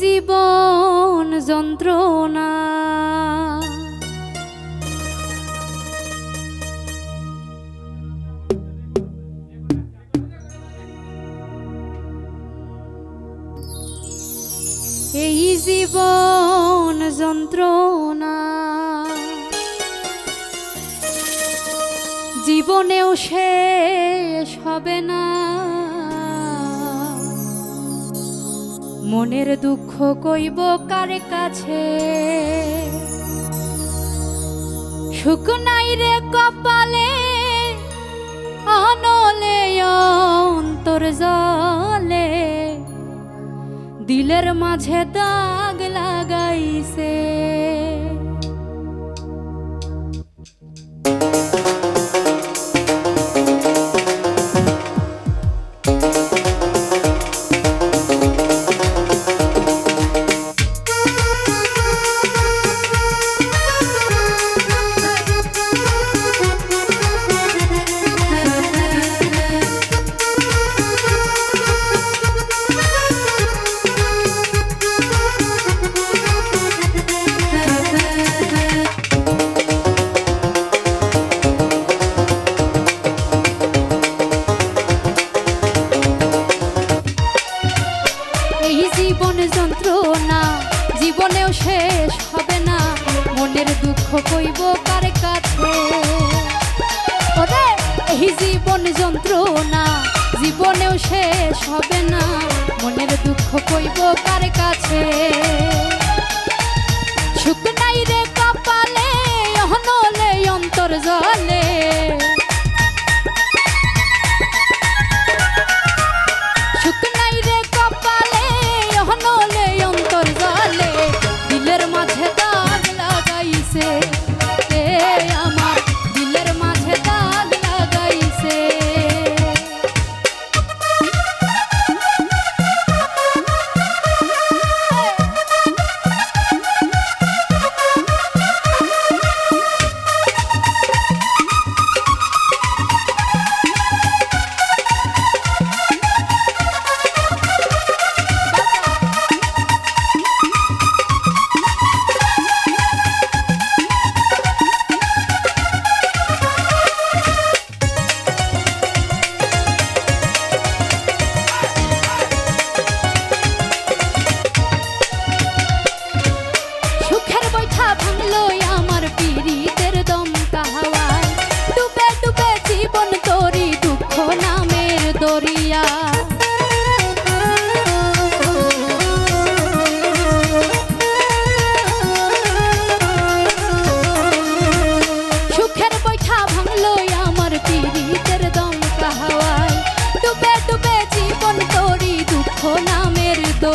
জীবন যন্ত্রণা। এই জীবন যন্ত্রণা। জীবনেও শেষ হবে না। মনের দুঃখ কইব কার কাছে? সুখ নাই রে কপালে আনলে অন্তর জলে। দিলের মাঝে দাগ লাগাইছে। শেষ হবে না। মনের দুঃখ কইব কার কাছে? এই জীবন যন্ত্রণা জীবনেও শেষ হবে না। মনের দুঃখ কইব কার কাছে? সুখ নাই রে কপালে অহনলে অন্তর জলে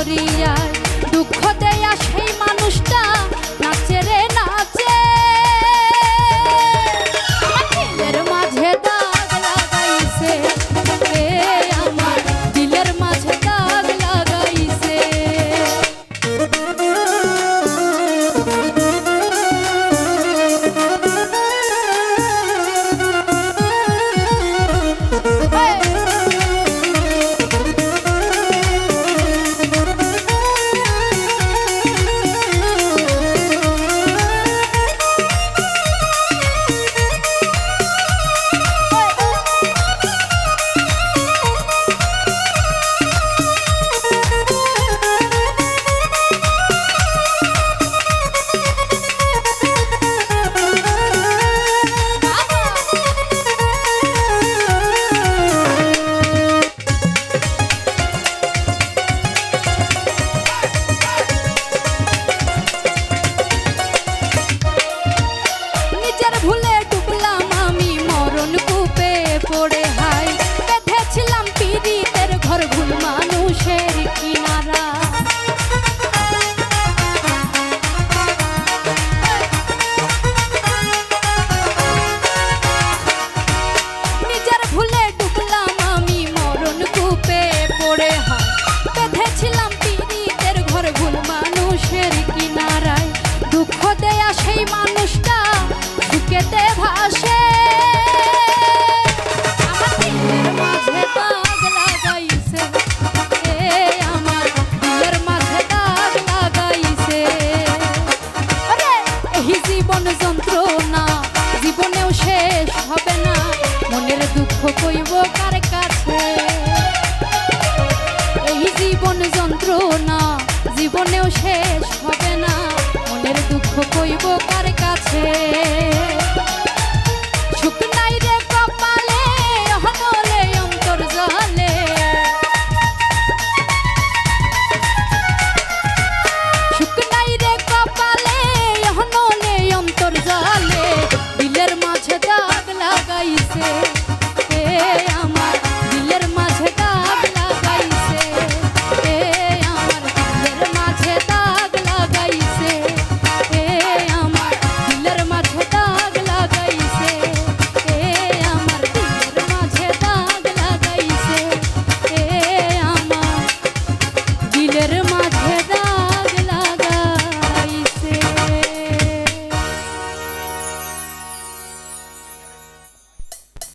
Gloria. দুঃখ কইব কার